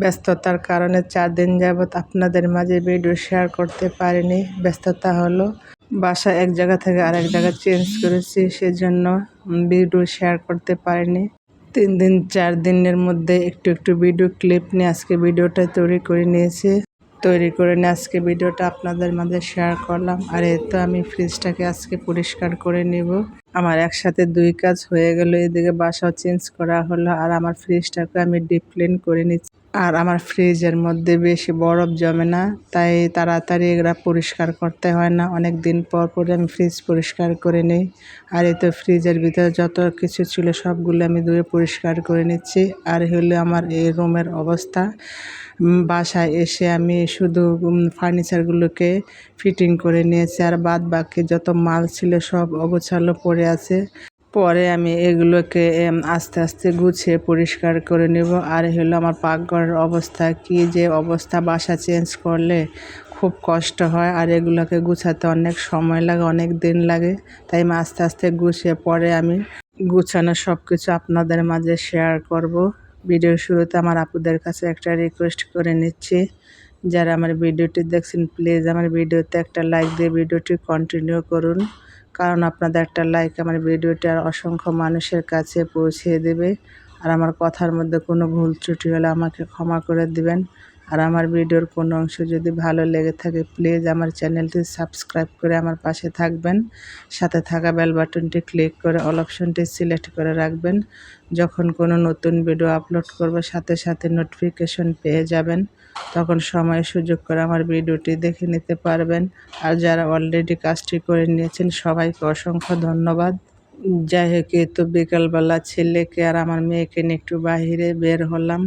ব্যস্ততার কারণে চার দিন যাবৎ আপনাদের মাঝে ভিডিও শেয়ার করতে পারিনি। ব্যস্ততা হলো, বাসা এক জায়গা থেকে আরেক জায়গায় চেঞ্জ করেছি, সেজন্য ভিডিও শেয়ার করতে পারিনি। তিন দিন, চার দিনের মধ্যে একটু একটু ভিডিও ক্লিপ নিয়ে আজকে ভিডিওটা তৈরি করে নিয়েছি। তৈরি করে নিয়ে আজকে ভিডিওটা আপনাদের মাঝে শেয়ার করলাম। আর এ তো আমি ফ্রিজটাকে আজকে পরিষ্কার করে নিব। আমার একসাথে দুই কাজ হয়ে গেল, এদিকে বাসাও চেঞ্জ করা হলো, আর আমার ফ্রিজটাকে আমি ডিপ ক্লিন করে নিচ্ছি। আর আমার ফ্রিজের মধ্যে বেশি বরফ জমে না, তাই তাড়াতাড়ি এগুলা পরিষ্কার করতে হয় না। অনেক দিন পর পর আমি ফ্রিজ পরিষ্কার করে নিই। আর এই তো ফ্রিজের ভিতরে যত কিছু ছিল সবগুলো আমি ধুয়ে পরিষ্কার করে নিচ্ছি। আর হলো আমার এই রুমের অবস্থা। বাসায় এসে আমি শুধু ফার্নিচারগুলোকে ফিটিং করে নিয়েছি। আর বাদ বাকি যত মাল ছিল সব অগোছালো পড়ে আছে। পরে আমি এগুলোকে আস্তে আস্তে গুছিয়ে পরিষ্কার করে নেব। আর হলো আমার পাকঘরের অবস্থা। কি যে অবস্থা, বাসা চেঞ্জ করলে খুব কষ্ট হয়। আর এগুলোকে গুছাতে অনেক সময় লাগে, অনেক দিন লাগে। তাই আমি আস্তে আস্তে গুছিয়ে পরে আমি গুছানো সব কিছু আপনাদের মাঝে শেয়ার করব। ভিডিওর শুরুতে আমার আপুদের কাছে একটা রিকোয়েস্ট করে নিচ্ছি। যারা আমার ভিডিওটি দেখছেন প্লিজ আমার ভিডিওতে একটা লাইক দিয়ে ভিডিওটি কন্টিনিউ করুন। কারণ আপনাদের একটা লাইক আমার ভিডিওটি আর অসংখ্য মানুষের কাছে পৌঁছে দেবে। আর আমার কথার মধ্যে কোনো ভুল ত্রুটি হলে আমাকে ক্ষমা করে দিবেন। আর আমার ভিডিওর কোনো অংশ যদি ভালো লেগে থাকে প্লিজ আমার চ্যানেলটি সাবস্ক্রাইব করে আমার পাশে থাকবেন। সাথে থাকা বেল বাটনটি ক্লিক করে অল অপশনটি সিলেক্ট করে রাখবেন। যখন কোনো নতুন ভিডিও আপলোড করব, সাথে সাথে নোটিফিকেশন পেয়ে যাবেন। তখন সময় সুযোগ করে আমার ভিডিওটি দেখে নিতে পারবেন। আর যারা অলরেডি কাজটি করে নিয়েছেন, সবাইকে অসংখ্য ধন্যবাদ। যাই হোক তো বিকালবেলা ছেলেকে আর আমার মেয়েকে নিয়ে একটু বাহিরে বের হলাম।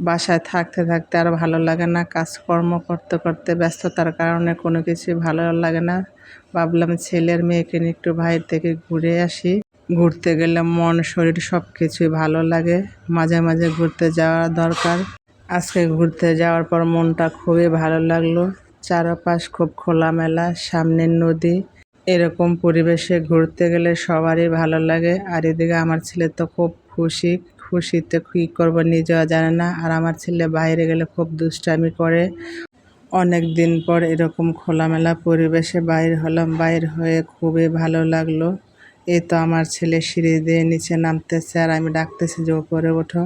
বাসায় থাকতে থাকতে আর ভালো লাগে না, কাজকর্ম করতে করতে ব্যস্ততার কারণে কোনো কিছু ভালো লাগে না। ভাবলাম ছেলের মেয়েকে নিয়ে একটু বাইরে থেকে ঘুরে আসি। ঘুরতে গেলে মন, শরীর সব কিছুই ভালো লাগে। মাঝে মাঝে ঘুরতে যাওয়া দরকার। আজকে ঘুরতে যাওয়ার পর মনটা খুবই ভালো লাগল। চারপাশ খুব খোলামেলা, সামনের নদী, এরকম পরিবেশে ঘুরতে গেলে সবারই ভালো লাগে। আর এদিকে আমার ছেলে তো খুব খুশি। খুশিতে কী করব নিজেও জানে না। আর আমার ছেলে বাইরে গেলে খুব দুষ্টামি করে। অনেক দিন পর এরকম খোলামেলা পরিবেশে বাইর হলাম। বাইর হয়ে খুবই ভালো লাগল। এই তো আমার ছেলে সিঁড়ি দিয়ে নিচে নামতেছে আর আমি ডাকতেছি যে, ওপরে ওঠো।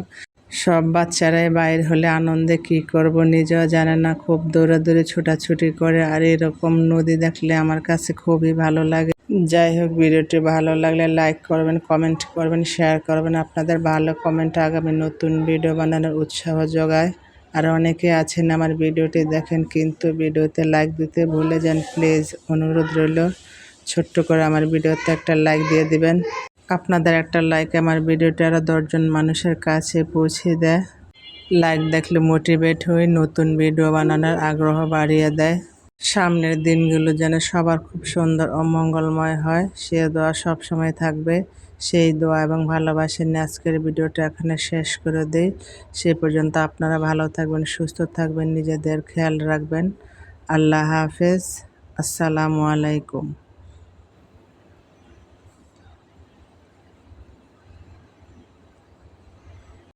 সব বাচ্চারাই বাইর হলে আনন্দে কি করব নিজেও জানে না, খুব দৌড়াদৌড়ি, ছোটাছুটি করে। আর এরকম নদী দেখলে আমার কাছে খুবই ভালো লাগে। যাই হোক, ভিডিওটি ভালো লাগলে লাইক করবেন, কমেন্ট করবেন, শেয়ার করবেন। আপনাদের ভালো কমেন্ট আগামী নতুন ভিডিও বানানোর উৎসাহ যোগায়। আর অনেকে আছেন আমার ভিডিওটি দেখেন, কিন্তু ভিডিওতে লাইক দিতে ভুলে যান। প্লিজ অনুরোধ রইল, ছোট্ট করে আমার ভিডিওতে একটা লাইক দিয়ে দিবেন। আপনাদের একটা লাইক আমার ভিডিওটা আরও দশজন মানুষের কাছে পৌঁছে দেয়। লাইক দেখলে মোটিভেট হয়ে নতুন ভিডিও বানানোর আগ্রহ বাড়িয়ে দেয়। সামনের দিনগুলো যেন সবার খুব সুন্দর ও মঙ্গলময় হয়, সে দোয়া সব সময় থাকবে। সেই দোয়া এবং ভালোবাসা নিয়ে আজকের ভিডিওটা এখানে শেষ করে দেই। সে পর্যন্ত আপনারা ভালো থাকবেন, সুস্থ থাকবেন, নিজেদের খেয়াল রাখবেন। আল্লাহ হাফেজ, আসসালামু আলাইকুম।